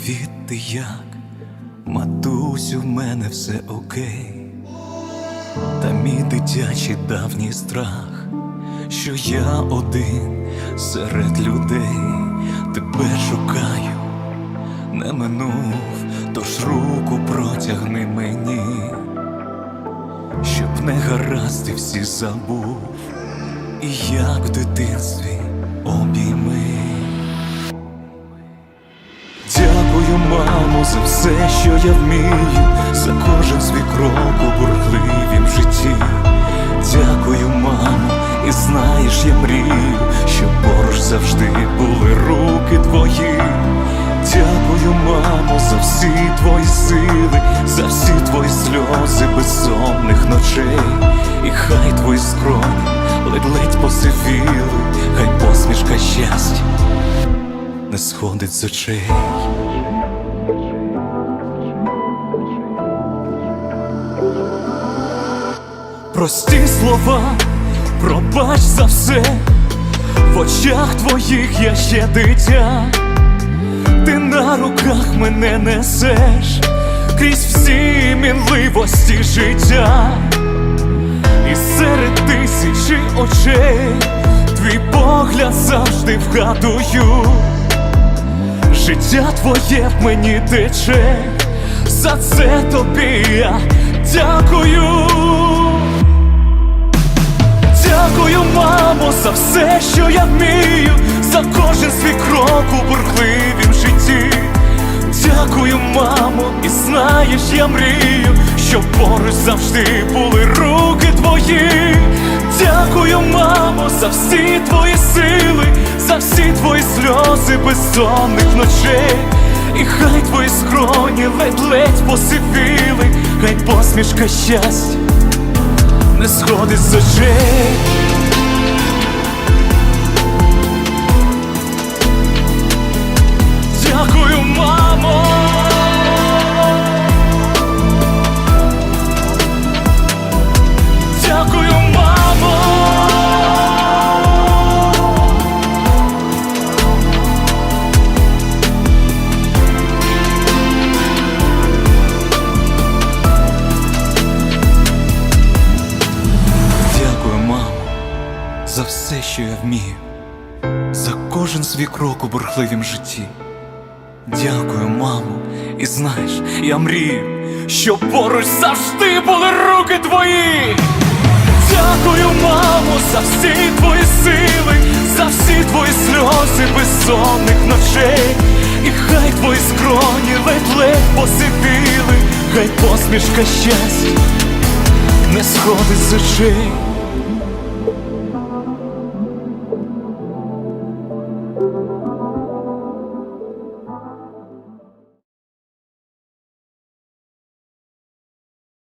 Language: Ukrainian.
Привіт, як, матусю, в мене все окей, та мій дитячий давній страх, що я один серед людей, тебе шукаю, не минув, тож руку протягни мені, щоб не гаразди всі забув, і як в дитинстві обійми. Дякую, мамо, за все, що я вмію, за кожен свій крок у бурхливім житті. Дякую, мамо, і знаєш, я мрію, щоб поруч завжди були руки твої. Дякую, мамо, за всі твої сили, за всі твої сльози безсонних ночей. І хай твої скроні ледь-ледь посивіли, хай посмішка щастя не сходить з очей. Прості слова, пробач за все, в очах твоїх я ще дитя, ти на руках мене несеш. Крізь всі мінливості життя, і серед тисячі очей твій погляд завжди вгадую. Життя твоє в мені тече, за це тобі я дякую. Дякую, мамо, за все, що я вмію, за кожен свій крок у бурхливім житті. Дякую, мамо, і знаєш, я мрію, щоб поруч завжди були руки твої. Дякую, мамо, за всі твої сили, за всі твої сльози безсонних ночей. І хай твої скроні ледь-ледь посивіли, хай посмішка щастя не сходить з очей. Все, що я вмію, за кожен свій крок у бурхливім житті. Дякую, мамо, і знаєш, я мрію, щоб поруч завжди були руки твої. Дякую, мамо, за всі твої сили, за всі твої сльози безсонних ночей. І хай твої скроні ледь-ледь посивіли, хай посмішка щастя не сходить з очей.